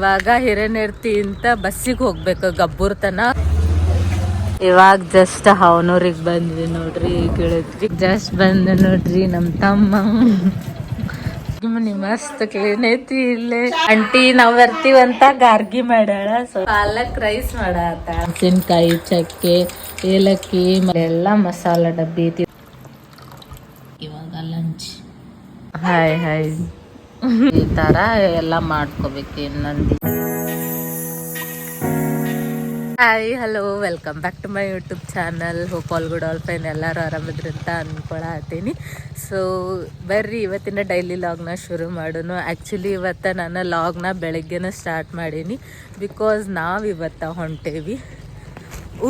ಇವಾಗ ಹಿರೇನೆರ್ತಿ ಅಂತ ಬಸ್ಸಿಗೆ ಹೋಗ್ಬೇಕು ಗಬ್ಬೂರ್ ತನ ಇವಾಗ ಜಸ್ಟ್ ಅವನೂರಿಗೆ ಬಂದ್ವಿ ನೋಡ್ರಿ ಗೆಳತ್ರಿ ಜಸ್ಟ್ ಬಂದ ನೋಡ್ರಿ ನಮ್ಮ ತಮ್ಮ. ಮಸ್ತ್ ಕ್ಲೀನ್ ಐತಿ ಇಲ್ಲೇ. ಅಂಟಿ ನಾವ್ ಬರ್ತೀವಂತ ಗಾರ್ಗಿ ಮಾಡ್ಯಾಳ. ಸೊ ಪಾಲಕ್ ರೈಸ್ ಮಾಡಾತ. ಮೆಣಸಿನ್ಕಾಯಿ, ಚಕ್ಕೆ, ಏಲಕ್ಕಿ, ಎಲ್ಲ ಮಸಾಲ ಡಬ್ಬಿ ಐತಿ ಇವಾಗ ಲಂಚ್ ಹಾಯ್ ಹಾಯ್ ಈ ತರ ಎಲ್ಲ ಮಾಡ್ಕೋಬೇಕು ಇನ್ನೊಂದು. Hi hello welcome back to my YouTube channel hope all good all fine ಎಲ್ಲರೂ ಆರಾಮಿದ್ರಿ ಅಂತ ಅನ್ಕೊಳತ್ತೀನಿ. ಸೊ ಬರ್ರಿ, ಇವತ್ತಿನ ಡೈಲಿ ಲಾಗ್ನ ಶುರು ಮಾಡೋನು ಆ್ಯಕ್ಚುಲಿ ಇವತ್ತು ನಾನು ಲಾಗ್ನ ಬೆಳಗ್ಗೆನ ಸ್ಟಾರ್ಟ್ ಮಾಡೀನಿ. ಬಿಕಾಸ್ ನಾವು ಇವತ್ತು ಹೊಂಟೇವಿ.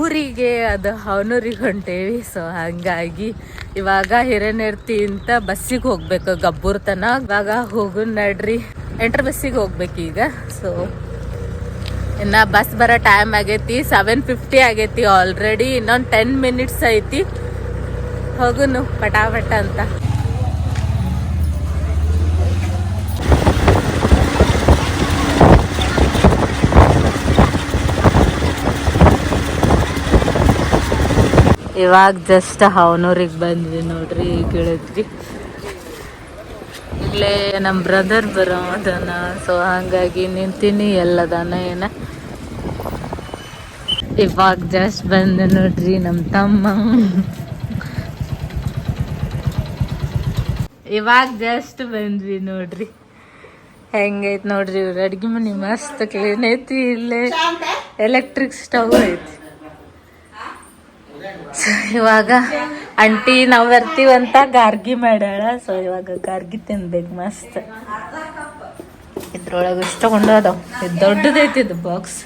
ಊರಿಗೆ ಅದು ಅವನೂರಿಗೆ ಹೊಂಟೇವಿ. ಸೊ ಹಾಗಾಗಿ ಇವಾಗ ಹಿರೇನೆರ್ತಿ ಅಂತ ಬಸ್ಸಿಗೆ ಹೋಗ್ಬೇಕು, ಗಬ್ಬೂರ್ ತನ. ಇವಾಗ ಹೋಗು ನಡ್ರಿ. ಎಂಟ್ರ್ ಬಸ್ಸಿಗೆ ಹೋಗ್ಬೇಕು ಈಗ. ಸೊ ಇನ್ನ ಬಸ್ ಬರೋ ಟೈಮ್ ಆಗೈತಿ. ಸೆವೆನ್ ಫಿಫ್ಟಿ ಆಗೈತಿ ಆಲ್ರೆಡಿ ಇನ್ನೊಂದು ಟೆನ್ ಮಿನಿಟ್ಸ್ ಐತಿ. ಹೋಗುನು, ಪಟಾಪಟ ಅಂತ. ಇವಾಗ ಜಸ್ಟ್ ಹಾವನೂರಿಗೆ ಬಂದ್ವಿ ನೋಡ್ರಿ ಗೆಳತ್ರಿ ಇಲ್ಲೇ ನಮ್ಮ ಬ್ರದರ್ ಬರೋ ಅದನ ಸೊ ಹಂಗಾಗಿ ನಿಂತೀನಿ, ಎಲ್ಲದಾನ ಏನ. ಇವಾಗ ಜಸ್ಟ್ ಬಂದೆ ನೋಡ್ರಿ ನಮ್ಮ ತಮ್ಮ. ಇವಾಗ ಜಸ್ಟ್ ಬಂದ್ವಿ ನೋಡ್ರಿ. ಹೆಂಗೈತ್ ನೋಡ್ರಿ ಇವ್ರ ಅಡ್ಗೆ ಮನೆ ಮಸ್ತ್ ಕ್ಲೀನ್ ಐತಿ ಇಲ್ಲೇ. ಎಲೆಕ್ಟ್ರಿಕ್ ಸ್ಟವ್ ಐತಿ. ಸೊ ಇವಾಗ ಅಂಟಿ ನಾವು ಬರ್ತೀವಂತ ಗಾರ್ಗಿ ಮಾಡ್ಯಾಳ. ಸೊ ಇವಾಗ ಗಾರ್ಗಿ ತಿನ್ಬೇಕು ಮಸ್ತ್. ಇದ್ರೊಳಗೆ ಇಷ್ಟ ಕೊಂಡು ಅದಾವ? ಇದು ದೊಡ್ಡದೈತಿ ಇದು ಬಾಕ್ಸ್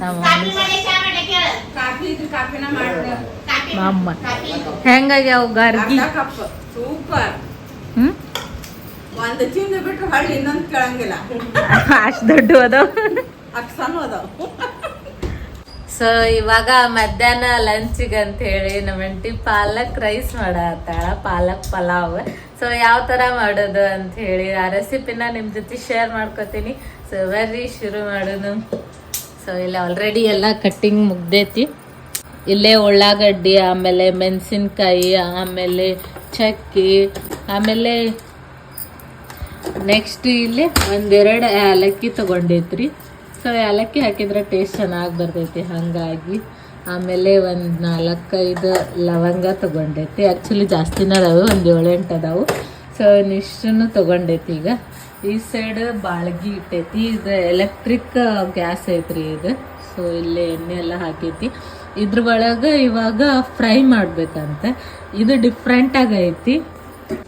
ನಮ್ಮ ಅಮ್ಮ ಹೆಂಗಾಗ್ಯಾವ ಗಾರ್ಗಿ? ಸೂಪರ್ ಹ್ಮ್? ಒಂದ್ ತಿಂದು ಬಿಟ್ರೆ ಹೊಳ್ಳಿ ಇನ್ನೊಂದ್ ಕೇಳಂಗಿಲ್ಲ. ಅಷ್ಟು ದೊಡ್ಡ ಅದಾವ. ಅದಾವ. ಸೊ ಇವಾಗ ಮಧ್ಯಾಹ್ನ ಲಂಚಿಗೆ ಅಂತ ಹೇಳಿ ನಮ್ಮ ಅಂಟಿ ಪಾಲಕ್ ರೈಸ್ ಮಾಡತ್ತಾಳ, ಪಾಲಕ್ ಪಲಾವ್. ಸೊ ಯಾವ ತರ ಮಾಡೋದು ಅಂತ ಹೇಳಿ ಆ ರೆಸಿಪಿನ ನಿಮ್ ಜೊತೆ ಶೇರ್ ಮಾಡ್ಕೋತೀನಿ. ಸೊ ಬರ್ರಿ, ಶುರು ಮಾಡೋದು. ಸೊ ಇಲ್ಲಿ ಆಲ್ರೆಡಿ ಎಲ್ಲ ಕಟ್ಟಿಂಗ್ ಮುಗ್ದೈತಿ. ಇಲ್ಲೇ ಉಳ್ಳಾಗಡ್ಡಿ, ಆಮೇಲೆ ಮೆಣಸಿನ್ಕಾಯಿ, ಆಮೇಲೆ ಚಕ್ಕಿ, ಆಮೇಲೆ ನೆಕ್ಸ್ಟ್ ಇಲ್ಲಿ ಒಂದೆರಡು ಏಲಕ್ಕಿ ತಗೊಂಡೈತ್ರಿ ಸೊ ಏಲಕ್ಕಿ ಹಾಕಿದ್ರೆ ಟೇಸ್ಟ್ ಚೆನ್ನಾಗಿ ಬರ್ತೈತಿ, ಹಾಗಾಗಿ. ಆಮೇಲೆ ಒಂದು ನಾಲ್ಕೈದು ಲವಂಗ ತೊಗೊಂಡೈತಿ. ಆ್ಯಕ್ಚುಲಿ ಜಾಸ್ತಿನೇ ಅದಾವೆ, ಒಂದು ಏಳೆಂಟು ಅದಾವು. ಸೊ ಇಷ್ಟನ್ನು ತೊಗೊಂಡೈತಿ ಈಗ. ಈ ಸೈಡ್ ಬಾಳ್ಗಿ ಇಟ್ಟೈತಿ. ಇದು ಎಲೆಕ್ಟ್ರಿಕ್ ಗ್ಯಾಸ್ ಐತ್ರಿ ಇದು. ಸೊ ಇಲ್ಲಿ ಎಣ್ಣೆ ಎಲ್ಲ ಹಾಕೈತಿ. ಇದ್ರ ಒಳಗೆ ಇವಾಗ ಫ್ರೈ ಮಾಡಬೇಕಂತೆ. ಇದು ಡಿಫ್ರೆಂಟಾಗೈತಿ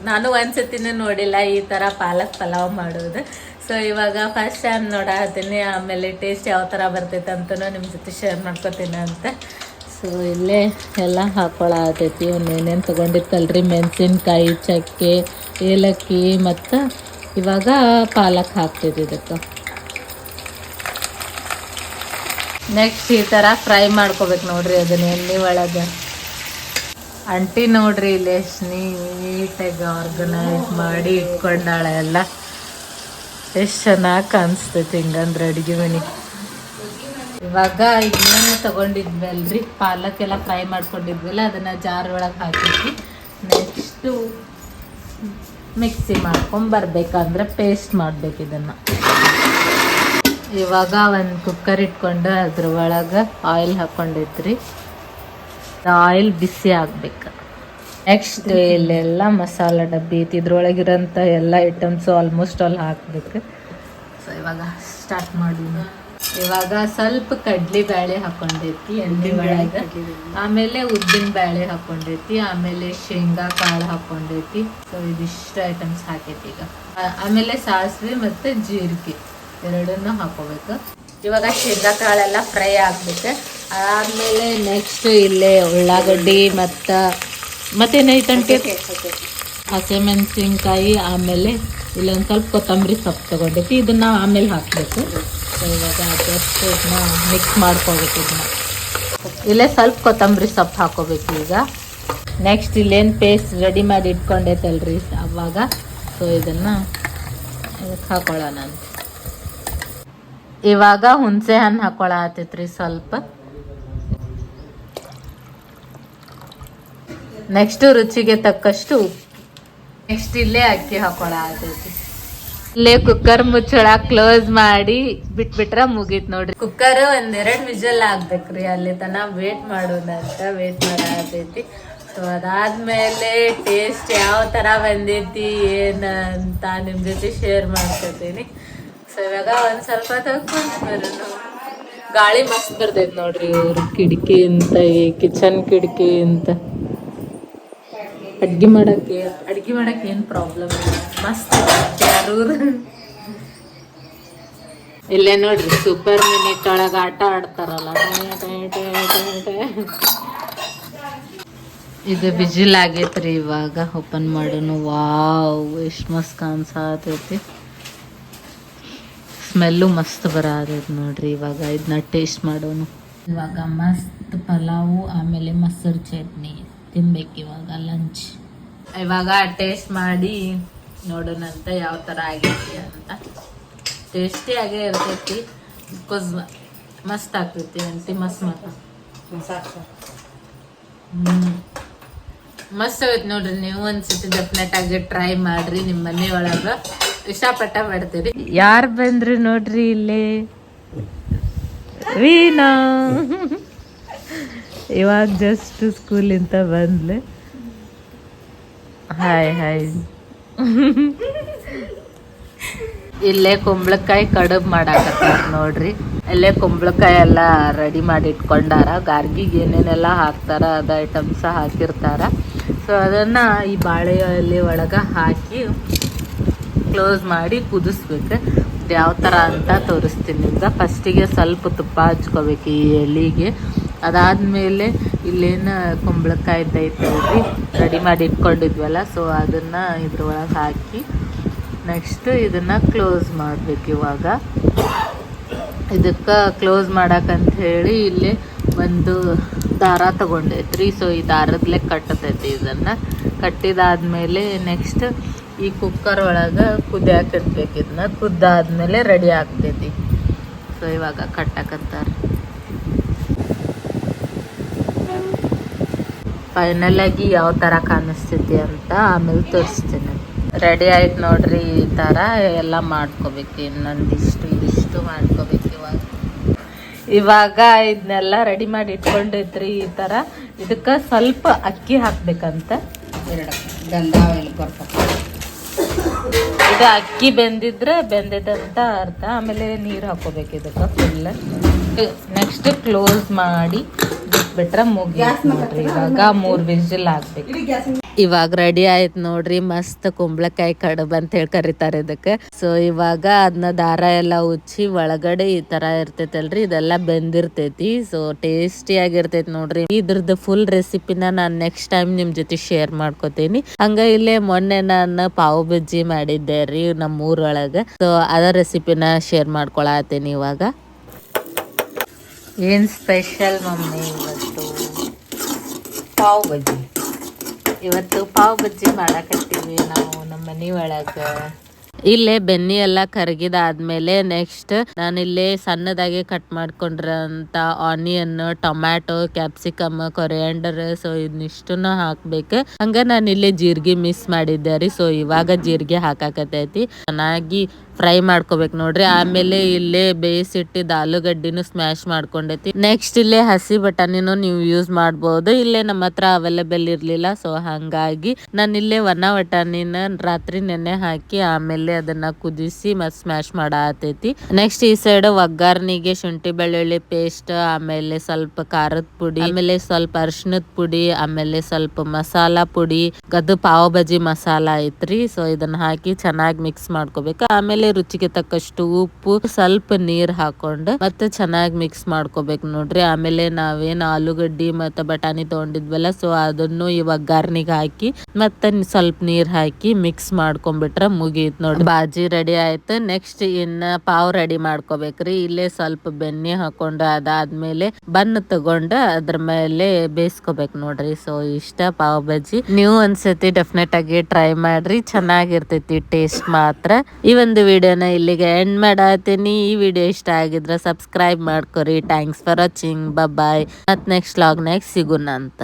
ನಾನು ಒಂದ್ಸತಿನೂ ನೋಡಿಲ್ಲ ಈ ಥರ ಪಾಲಕ್ ಪಲಾವ್ ಮಾಡೋದು. ಸೊ ಇವಾಗ ಫಸ್ಟ್ ಟೈಮ್ ನೋಡತ್ತೀನಿ ಆಮೇಲೆ ಟೇಸ್ಟ್ ಯಾವ ಥರ ಬರ್ತೈತೆ ಅಂತಲೂ ನಿಮ್ಮ ಜೊತೆ ಶೇರ್ ಮಾಡ್ಕೊತೀನಿ ಅಂತ. ಸೊ ಇಲ್ಲೇ ಎಲ್ಲ ಹಾಕೊಳತೈತಿ ಏನೇನು ತೊಗೊಂಡಿತ್ತಲ್ರಿ ಮೆಣಸಿನ್ಕಾಯಿ, ಚಕ್ಕೆ, ಏಲಕ್ಕಿ ಮತ್ತು ಇವಾಗ ಪಾಲಕ್ ಹಾಕ್ತೈತಿ ಇದಕ್ಕೆ. ನೆಕ್ಸ್ಟ್ ಈ ಥರ ಫ್ರೈ ಮಾಡ್ಕೋಬೇಕು ನೋಡ್ರಿ ಅದನ್ನ ಎಣ್ಣೆ ಒಳಗೆ. ಅಂಟಿ ನೋಡ್ರಿ, ಇಲ್ಲಿ ಎಷ್ಟು ನೀಟಾಗಿ ಆರ್ಗನೈಸ್ ಮಾಡಿ ಇಟ್ಕೊಂಡಾಳೆ ಎಲ್ಲ. ಎಷ್ಟು ಚೆನ್ನಾಗಿ ಕಾಣಿಸ್ತೈತಿ ಹಿಂಗಂದ್ರೆ ಅಡುಗೆ ಮನೆ. ಇವಾಗ ಇನ್ನೇನು ತಗೊಂಡಿದ್ವಲ್ರಿ ಪಾಲಕ್ ಎಲ್ಲ ಫ್ರೈ ಮಾಡ್ಕೊಂಡಿದ್ವಲ್ಲ, ಅದನ್ನ ಜಾರ್ ಒಳಗೆ ಹಾಕಿದ್ವಿ. ನೆಕ್ಸ್ಟು ಮಿಕ್ಸಿ ಮಾಡ್ಕೊಂಬರ್ಬೇಕಂದ್ರೆ ಪೇಸ್ಟ್ ಮಾಡ್ಬೇಕು ಇದನ್ನ. ಇವಾಗ ಒಂದು ಕುಕ್ಕರ್ ಇಟ್ಕೊಂಡು ಅದ್ರ ಒಳಗೆ ಆಯಿಲ್ ಹಾಕೊಂಡಿದ್ರಿ. ಆಯಿಲ್ ಬಿಸಿ ಆಗ್ಬೇಕು. ನೆಕ್ಸ್ಟ್ ಇಲ್ಲೆಲ್ಲ ಮಸಾಲ ಡಬ್ಬಿ ಐತಿ ಇದ್ರೊಳಗಿರೋಂಥ ಎಲ್ಲ ಐಟಮ್ಸು ಆಲ್ಮೋಸ್ಟ್ ಆಲ್ ಹಾಕ್ಬೇಕು. ಸೊ ಇವಾಗ ಸ್ಟಾರ್ಟ್ ಮಾಡಿ ಇವಾಗ ಸ್ವಲ್ಪ ಕಡ್ಲಿ ಬ್ಯಾಳೆ ಹಾಕೊಂಡೈತಿ ಎಣ್ಣೆ ಒಳಗೆ. ಆಮೇಲೆ ಉದ್ದಿನ ಬ್ಯಾಳೆ ಹಾಕೊಂಡೈತಿ ಆಮೇಲೆ ಶೇಂಗಾ ಕಾಳು ಹಾಕೊಂಡೈತಿ ಸೊ ಇದಿಷ್ಟು ಐಟಮ್ಸ್ ಹಾಕೈತಿ ಈಗ. ಆಮೇಲೆ ಸಾಸಿವೆ ಮತ್ತು ಜೀರಿಗೆ ಎರಡನ್ನೂ ಹಾಕೋಬೇಕು. ಇವಾಗ ಶೇಂಗಾ ಕಾಳೆಲ್ಲ ಫ್ರೈ ಆಗ್ಬೇಕು ಆದ್ಮೇಲೆ ನೆಕ್ಸ್ಟ್ ಇಲ್ಲೇ ಉಳ್ಳಾಗಡ್ಡಿ ಮತ್ತು ಮತ್ತೇನೈತಂಟಿ ಹಸಿಮೆಣಸಿನ್ಕಾಯಿ ಆಮೇಲೆ ಇಲ್ಲೊಂದು ಸ್ವಲ್ಪ ಕೊತ್ತಂಬರಿ ಸೊಪ್ಪು ತಗೊಂಡೈತಿ ಇದನ್ನ ಆಮೇಲೆ ಹಾಕಬೇಕು. ಸೊ ಇವಾಗ ಜಸ್ಟ್ ಇದನ್ನ ಮಿಕ್ಸ್ ಮಾಡ್ಕೋಬೇಕು ಇದನ್ನ. ಇಲ್ಲೇ ಸ್ವಲ್ಪ ಕೊತ್ತಂಬರಿ ಸೊಪ್ಪು ಹಾಕೋಬೇಕು ಈಗ. ನೆಕ್ಸ್ಟ್ ಇಲ್ಲೇನು ಪೇಸ್ಟ್ ರೆಡಿ ಮಾಡಿ ಇಟ್ಕೊಂಡೈತಲ್ರಿ ಅವಾಗ. ಸೊ ಇದನ್ನು ಇದಕ್ಕೆ ಹಾಕೊಳ್ಳೋಣ ಅಂತ. ಇವಾಗ ಹುಣಸೆ ಹಣ್ಣು ಹಾಕೊಳ್ಳತ್ತೈತ್ರಿ ಸ್ವಲ್ಪ. ನೆಕ್ಸ್ಟ್ ರುಚಿಗೆ ತಕ್ಕಷ್ಟು ನೆಕ್ಸ್ಟ್ ಇಲ್ಲೇ ಅಕ್ಕಿ ಹಾಕೊಳ ಆತೈತಿ. ಇಲ್ಲೇ ಕುಕ್ಕರ್ ಮುಚ್ಚಳ ಕ್ಲೋಸ್ ಮಾಡಿ ಬಿಟ್ಬಿಟ್ರ ಮುಗೀತ್ ನೋಡ್ರಿ. ಕುಕ್ಕರ್ ಒಂದೆರಡು ವಿಜಲ್ ಆಗ್ಬೇಕ್ರಿ ಅಲ್ಲಿ ತನ ವೇಟ್ ಮಾಡೋಣ ಅಂತ ವೇಟ್ ಮಾಡತೈತಿ ಸೊ ಅದಾದ್ಮೇಲೆ ಟೇಸ್ಟ್ ಯಾವ ತರ ಬಂದೈತಿ ಏನ್ ಅಂತ ನಿಮ್ ಜೊತೆ ಶೇರ್ ಮಾಡ್ಕೊತೀನಿ. ಸೊ ಇವಾಗ ಒಂದ್ ಸ್ವಲ್ಪ ತಗೊಂಡ್ ಗಾಳಿ ಮಸ್ತ್ ಬರ್ತೈತಿ ನೋಡ್ರಿ ಇವ್ರ ಕಿಟಕಿ ಅಂತ ಕಿಚನ್ ಕಿಟಕಿ ಅಂತ. ಅಡ್ಗೆ ಮಾಡಕ್ಕೆ? ಅಡ್ಗೆ ಮಾಡಕ್ಕೆ ಏನು ಪ್ರಾಬ್ಲಮ್ ಇಲ್ಲ. ಮಸ್ತ್ ಯಾರು ಇಲ್ಲೇ ನೋಡ್ರಿ ಸೂಪರ್ ಮಿನಿಟ್ ಒಳಗೆ ಆಟ ಆಡ್ತಾರಲ್ಲ. ಇದು ಬಿಜಿಲ್ ಆಗೈತ್ರಿ ಇವಾಗ ಓಪನ್ ಮಾಡೋನು. ವಾವ್ ಎಷ್ಟು ಮಸ್ತ್ ಕಾಣಿಸತೈತಿ. ಸ್ಮೆಲ್ಲು ಮಸ್ತ್ ಬರತೈತಿ ನೋಡ್ರಿ ಇವಾಗ ಇದನ್ನ ಟೇಸ್ಟ್ ಮಾಡೋನು. ಇವಾಗ ಮಸ್ತ್ ಪಲಾವು ಆಮೇಲೆ ಮೊಸರು ಚಟ್ನಿ. ತಿನ್ಬೇಕು ಇವಾಗ ಲಂಚ್ ಇವಾಗ ಟೇಸ್ಟ್ ಮಾಡಿ ನೋಡೋಣ ಅಂತ ಯಾವ ಥರ ಆಗೈತಿ ಅಂತ. ಟೇಸ್ಟಿ ಆಗೇ ಇರ್ತೈತಿ. ಬಿಕಾಸ್ ಮಸ್ತ್ ಆಗ್ತೈತಿ ಅಂತಿ ಮಸ್ತ್ ಮಾತ್ರ ಹ್ಞೂ ಮಸ್ತ್ ಆಗೈತೆ ನೋಡ್ರಿ ನೀವು ಒಂದ್ಸತಿ ಡೆಫಿನೆಟ್ ಆಗಿ ಟ್ರೈ ಮಾಡ್ರಿ ನಿಮ್ಮ ಮನೆ ಒಳಗೆ. ಇಷ್ಟಪಟ್ಟ ಮಾಡ್ತೀರಿ. ಯಾರು ಬಂದ್ರಿ ನೋಡ್ರಿ ಇಲ್ಲಿ? ವೀನಾ ಇವಾಗ ಜಸ್ಟ್ ಸ್ಕೂಲಿಂದ ಬಂದ್ಲೆ. ಹಾಯ್ ಹಾಯ್ ಇಲ್ಲೇ ಕುಂಬಳಕಾಯಿ ಕಡುಬು ಮಾಡಾಕತ್ತಾರ ನೋಡ್ರಿ. ಇಲ್ಲೇ ಕುಂಬಳಕಾಯಿ ಎಲ್ಲ ರೆಡಿ ಮಾಡಿ ಇಟ್ಕೊಂಡಾರ. ಗಾರ್ಗಿಗೆ ಏನೇನೆಲ್ಲ ಹಾಕ್ತಾರ, ಅದ ಐಟಮ್ಸ್ ಹಾಕಿರ್ತಾರ. ಸೊ ಅದನ್ನ ಈ ಬಾಳೆ ಎಲೆ ಒಳಗ ಹಾಕಿ ಕ್ಲೋಸ್ ಮಾಡಿ ಕುದಿಸ್ಬೇಕು. ಯಾವ ಥರ ಅಂತ ತೋರಿಸ್ತೀನಿ ಫಸ್ಟಿಗೆ ಸ್ವಲ್ಪ ತುಪ್ಪ ಹಚ್ಕೋಬೇಕು ಈ ಎಲೆಗೆ. ಅದಾದಮೇಲೆ ಇಲ್ಲೇನು ಕುಂಬಳಕಾಯಿ ಐತಲ್ರಿ ರೆಡಿ ಮಾಡಿ ಇಟ್ಕೊಂಡಿದ್ವಲ್ಲ ಸೊ ಅದನ್ನು ಇದ್ರೊಳಗೆ ಹಾಕಿ ನೆಕ್ಸ್ಟ್ ಇದನ್ನು ಕ್ಲೋಸ್ ಮಾಡಬೇಕು ಇವಾಗ. ಇದಕ್ಕೆ ಕ್ಲೋಸ್ ಮಾಡಕ್ಕಂತ ಹೇಳಿ ಇಲ್ಲಿ ಒಂದು ದಾರ ತಗೊಂಡೈತ್ರಿ. ಸೊ ಈ ದಾರದ್ಲೆ ಕಟ್ಟತೈತಿ ಇದನ್ನು. ಕಟ್ಟಿದಾದ್ಮೇಲೆ ನೆಕ್ಸ್ಟ್ ಈ ಕುಕ್ಕರ್ ಒಳಗೆ ಕುದಿಯಾಕ ಇಡ್ಬೇಕು ಇದನ್ನ. ಕುದ್ದಾದ್ಮೇಲೆ ರೆಡಿ ಆಗ್ತೈತಿ. ಸೊ ಇವಾಗ ಕಟ್ಟಕತ್ತಾರ. ಫೈನಲ್ ಆಗಿ ಯಾವ ಥರ ಕಾಣಿಸ್ತೈತಿ ಅಂತ ಆಮೇಲೆ ತೋರಿಸ್ತೀನಿ. ರೆಡಿ ಆಯ್ತು ನೋಡ್ರಿ ಈ ಥರ ಎಲ್ಲ ಮಾಡ್ಕೋಬೇಕು. ಇನ್ನೊಂದಿಷ್ಟು ಇದಿಷ್ಟು ಮಾಡ್ಕೋಬೇಕು ಇವಾಗ. ಇವಾಗ ಇದನ್ನೆಲ್ಲ ರೆಡಿ ಮಾಡಿ ಇಟ್ಕೊಂಡಿದ್ರಿ ಈ ಥರ ಇದಕ್ಕೆ ಸ್ವಲ್ಪ ಅಕ್ಕಿ ಹಾಕ್ಬೇಕಂತ. ಎರಡು ಗಂಧ ಇದು ಅಕ್ಕಿ ಬೆಂದಿದ್ರೆ ಬೆಂದಿದಂತ ಅರ್ಥ. ಆಮೇಲೆ ನೀರು ಹಾಕೋಬೇಕು ಇದಕ್ಕೆ ಫುಲ್ ನೆಕ್ಸ್ಟ್ ಕ್ಲೋಸ್ ಮಾಡಿ ಬಿಟ್ಬಿಟ್ರೆ ನೋಡ್ರಿ. ಇವಾಗ ಮೂರ್ ವಿಜಿಲ್ ಹಾಕ್ಬೇಕು ಇವಾಗ ರೆಡಿ ಆಯ್ತು ನೋಡ್ರಿ. ಮಸ್ತ್ ಕುಂಬಳಕಾಯಿ ಕಡಬ ಅಂತ ಹೇಳಿ ಕರಿತಾರೆ ಇದಕ್ಕೆ. ಸೊ ಇವಾಗ ಅದನ್ನ ದಾರ ಎಲ್ಲ ಉಚ್ಚಿ ಒಳಗಡೆ ಈ ತರ ಇರ್ತೈತಲ್ರಿ. ಇದೆಲ್ಲ ಬೆಂದಿರ್ತೈತಿ. ಸೊ ಟೇಸ್ಟಿ ಆಗಿರ್ತೈತಿ ನೋಡ್ರಿ. ಇದ್ರದ್ದು ಫುಲ್ ರೆಸಿಪಿನ ನಾನು ನೆಕ್ಸ್ಟ್ ಟೈಮ್ ನಿಮ್ ಜೊತೆ ಶೇರ್ ಮಾಡ್ಕೋತೀನಿ. ಹಂಗ ಇಲ್ಲೇ ಮೊನ್ನೆ ನಾನು ಪಾವ್ ಬಜ್ಜಿ ಮಾಡಿದ್ದೆ ರೀ ನಮ್ಮ ಊರೊಳಗೆ ಸೊ ಅದ ರೆಸಿಪಿನ ಶೇರ್ ಮಾಡ್ಕೊಳತೀನಿ ಇವಾಗ. ಏನ್ ಸ್ಪೆಷಲ್ ಮಮ್ಮಿ ಇವತ್ತು? ಪಾವ್ ಬಜ್ಜಿ. ಇವತ್ತು ಪಾವ್ ಬಜ್ಜಿ ಮಾಡಕತ್ತೀವಿ ನಾವು ನಮ್ಮ ಮನಿ ಒಳಗ. ಇಲ್ಲೇ ಬೆನ್ನಿ ಎಲ್ಲ ಕರಗಿದಾದ್ಮೇಲೆ ನೆಕ್ಸ್ಟ್ ನಾನಿಲ್ಲೇ ಸಣ್ಣದಾಗಿ cut ಮಾಡ್ಕೊಂಡಿರೋಂಥ onion tomato capsicum coriander so ಇದನ್ನಿಷ್ಟನ್ನು ಹಾಕ್ಬೇಕು. ಹಂಗ ನಾನು ಇಲ್ಲೇ ಜೀರಿಗೆ ಮಿಸ್ ಮಾಡಿದ್ದೆ ರೀ ಸೊ ಇವಾಗ ಜೀರಿಗೆ ಹಾಕಾಕತೈತಿ ಚೆನ್ನಾಗಿ ಫ್ರೈ ಮಾಡ್ಕೋಬೇಕು ನೋಡ್ರಿ. ಆಮೇಲೆ ಇಲ್ಲೇ ಬೇಯಿಸಿಟ್ಟಿದ್ದ ಆಲೂಗಡ್ಡಿನೂ ಸ್ಮ್ಯಾಶ್ ಮಾಡ್ಕೊಂಡೈತಿ. ನೆಕ್ಸ್ಟ್ ಇಲ್ಲೇ ಹಸಿ ಬಟಾಣಿನೂ ನೀವು ಯೂಸ್ ಮಾಡ್ಬೋದು. ಇಲ್ಲೇ ನಮ್ಮ ಹತ್ರ ಅವೈಲೇಬಲ್ ಇರ್ಲಿಲ್ಲ ಸೊ ಹಂಗಾಗಿ ನಾನು ಇಲ್ಲೇ ಒಣ ಬಟಾಣಿನ ರಾತ್ರಿ ನೆನೆ ಹಾಕಿ ಆಮೇಲೆ ಅದನ್ನ ಕುದಿಸಿ ಮತ್ ಸ್ಮ್ಯಾಶ್ ಮಾಡತೈತಿ. ನೆಕ್ಸ್ಟ್ ಈ ಸೈಡ್ ಒಗ್ಗರ್ನಿಗೆ ಶುಂಠಿ ಬೆಳ್ಳುಳ್ಳಿ ಪೇಸ್ಟ್ ಆಮೇಲೆ ಸ್ವಲ್ಪ ಖಾರದ ಪುಡಿ, ಆಮೇಲೆ ಸ್ವಲ್ಪ ಅರ್ಶಿಣದ ಪುಡಿ, ಆಮೇಲೆ ಸ್ವಲ್ಪ ಮಸಾಲ ಪುಡಿ. ಅದು ಪಾವ್ ಬಜಿ ಮಸಾಲ ಐತ್ರಿ ಸೊ ಇದನ್ನ ಹಾಕಿ ಚೆನ್ನಾಗಿ ಮಿಕ್ಸ್ ಮಾಡ್ಕೋಬೇಕು. ಆಮೇಲೆ ರುಚಿಗೆ ತಕ್ಕಷ್ಟು ಉಪ್ಪು, ಸ್ವಲ್ಪ ನೀರ್ ಹಾಕೊಂಡು ಮತ್ತೆ ಚೆನ್ನಾಗಿ ಮಿಕ್ಸ್ ಮಾಡ್ಕೋಬೇಕು ನೋಡ್ರಿ. ಆಮೇಲೆ ನಾವೇನ್ ಆಲೂಗಡ್ಡಿ ಮತ್ತೆ ಬಟಾಣಿ ತಗೊಂಡಿದ್ವಲ್ಲ ಸೊ ಅದನ್ನು ಇವಾಗ ಗಾರ್ನಿಗ್ ಹಾಕಿ ಮತ್ತೆ ಸ್ವಲ್ಪ ನೀರ್ ಹಾಕಿ ಮಿಕ್ಸ್ ಮಾಡ್ಕೊಂಡ್ಬಿಟ್ರೆ ಮುಗೀತ್ ನೋಡ್ರಿ. ಬಾಜಿ ರೆಡಿ ಆಯ್ತು. ನೆಕ್ಸ್ಟ್ ಇನ್ನ ಪಾವ್ ರೆಡಿ ಮಾಡ್ಕೋಬೇಕ್ರಿ. ಇಲ್ಲೇ ಸ್ವಲ್ಪ ಬೆಣ್ಣೆ ಹಾಕೊಂಡು ಅದಾದ್ಮೇಲೆ ಬನ್ ತಗೊಂಡು ಅದ್ರ ಮೇಲೆ ಬೇಯಿಸ್ಕೋಬೇಕು ನೋಡ್ರಿ. ಸೊ ಇಷ್ಟ ಪಾವ್ ಬಜ್ಜಿ ನೀವು ಒಂದ್ಸತಿ ಡೆಫಿನೆಟ್ ಆಗಿ ಟ್ರೈ ಮಾಡ್ರಿ. ಚೆನ್ನಾಗಿರ್ತೈತಿ ಟೇಸ್ಟ್ ಮಾತ್ರ. ಈ ಒಂದು ವಿಡಿಯೋನ ಇಲ್ಲಿಗೆ ಎಂಡ್ ಮಾಡತ್ತೀನಿ. ಈ ವಿಡಿಯೋ ಇಷ್ಟ ಆಗಿದ್ರೆ ಸಬ್ಸ್ಕ್ರೈಬ್ ಮಾಡ್ಕೊರಿ. ಥ್ಯಾಂಕ್ಸ್ ಫಾರ್ ವಾಚಿಂಗ್ ಬಾಯ್ ಮತ್ತು ನೆಕ್ಸ್ಟ್ ಲಾಗ್ನಾಗ ಸಿಗೋಣ ಅಂತ.